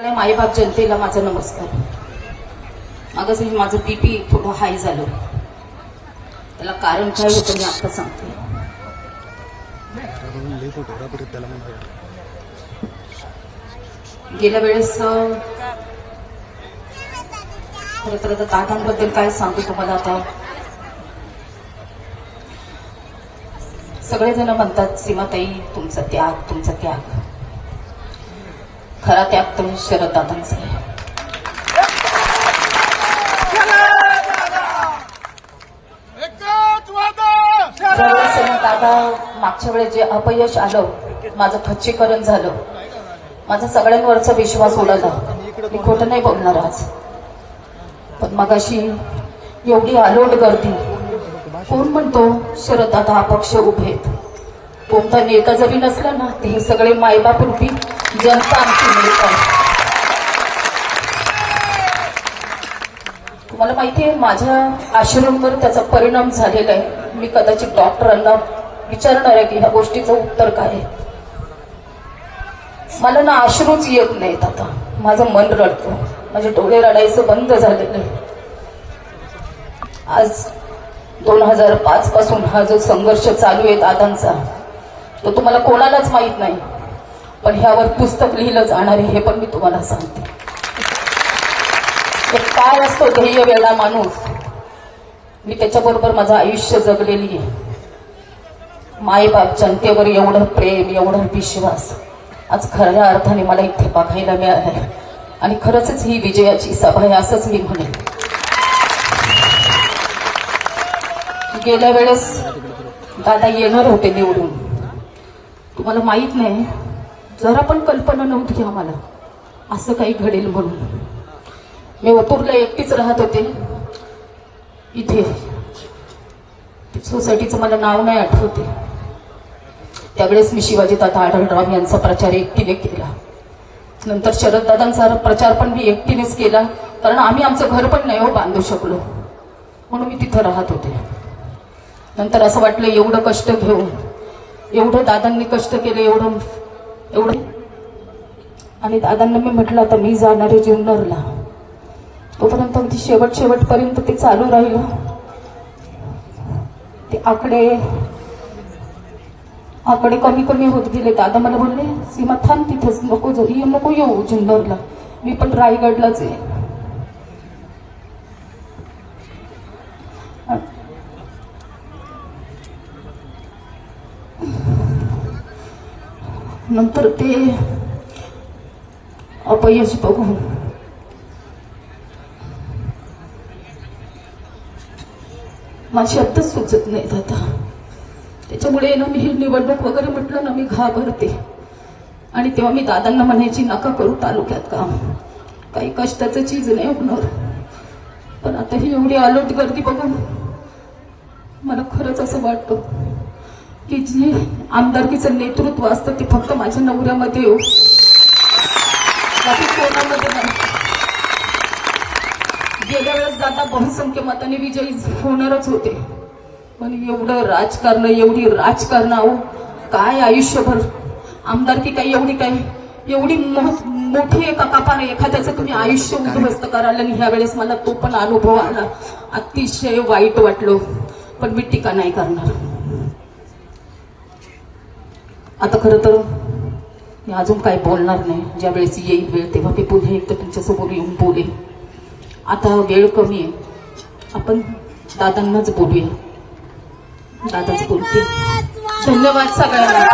सगळ्या माईबाप जनतेला माझा नमस्कार. मागास माझं बीपी थोडं हाय झालं. त्याला कारण काय होतं मी आता सांगते. गेल्या वेळेस अं, खरं तर आता दादांबद्दल काय सांगू तुम्हाला आता? सगळेजण म्हणतात सीमाताई तुमचा त्याग तुमचा त्याग. खरा त्याग तर शरद दादांचा आहे दादा मागच्या वेळेस जे अपयश आलं माझं खच्चीकरण झालं. माझा सगळ्यांवरचा विश्वास उडाला मी खोटं नाही बोलणार आज. पण मगाशी एवढी आलोट गर्दी. कोण म्हणतो शरद दादा अपक्ष उभे आहेत? कोणता नेता जरी नसला ना ते हे सगळे मायबाप रूपी जनता आमची तुम्हाला माहिती आहे माझ्या आश्रमवर त्याचा परिणाम झालेला आहे. मी कदाचित डॉक्टरांना विचारणार आहे की ह्या गोष्टीचं उत्तर काय आहे. मला ना आश्रूच येत नाहीत आता. माझं मन रडतं. माझे डोळे रडायचं बंद झालेलं आहे. आज दोन हजार पाच पासून हा जो संघर्ष चालू आहे दादांचा तो तुम्हाला कोणालाच माहीत नाही. पण ह्यावर पुस्तक लिहिलं जाणार आहे हे पण मी तुम्हाला सांगते. काय असतो ध्येय वेळा माणूस. मी त्याच्याबरोबर माझं आयुष्य जगलेली आहे. मायबाप जनतेवर एवढं प्रेम एवढा विश्वास. आज खऱ्या अर्थाने मला इथे बघायला मिळालंय. आणि खरंच ही विजयाची सभा आहे असंच मी म्हणेन. गेल्या वेळेस दादा येणार होते निवडून. तुम्हाला माहीत नाही जरा पण कल्पना नव्हती आम्हाला असं काही घडेल म्हणून. मी ओतूरला एकटीच राहत होते. इथे. सोसायटीचं मला नाव नाही आठवते त्यावेळेस मी शिवाजी दादा आढळराव यांचा प्रचार एकटीने केला. नंतर शरद दादांचा प्रचार पण मी एकटीनेच केला कारण आम्ही आमचं घर पण नाही हो बांधू शकलो. म्हणून मी तिथं राहत होते. नंतर असं वाटलं एवढं कष्ट घेऊन एवढं दादांनी कष्ट केले एवढं एवढं? आणि दादांना मी म्हटलं आता मी जाणार आहे जुन्नरला. तोपर्यंत अगदी शेवट शेवटपर्यंत ते चालू राहिलं. ते आकडे आकडे कमी कमी होत गेले. दादा मला बोलले सीमा थांब तिथंच. नको जाऊ. ये नको येऊ जुन्नरला. मी पण रायगडलाच आहे. नंतर ते अपयश बघून. माझे शब्दच सुचत नाहीत आता त्याच्यामुळे ना मी ही निवडणूक वगैरे म्हटलं ना मी घाबरते. आणि तेव्हा मी दादांना म्हणायची नका करू तालुक्यात काम. काही कष्टाचं चीज नाही होणार. पण आता ही एवढी आलोट गर्दी बघून मला खरंच असं वाटतं. की जे आमदारकीचं नेतृत्व असतं ते फक्त माझ्या नवऱ्यामध्ये हो. येऊ नाही. गेल्या वेळेस दादा बहुसंख्य मताने विजयी होणारच होते. पण एवढं राजकारण एवढी राजकारण अहो काय आयुष्यभर? आमदारकी काय एवढी काय? एवढी मोठी एका कापाने एखाद्याचं तुम्ही आयुष्य उद्ध्वस्त कराल आणि ह्या वेळेस मला तो पण अनुभव आला. अतिशय वाईट वाटलो. पण मी टीका नाही करणार. आता खरं तर मी अजून काही बोलणार नाही. ज्या वेळेस येईल वेळ तेव्हा मी पुन्हा एकदा तुमच्यासमोर येऊन बोलेन. आता वेळ कमी आहे. आपण दादांनाच बोलूया. दादाच बोलते. धन्यवाद सगळ्यांना.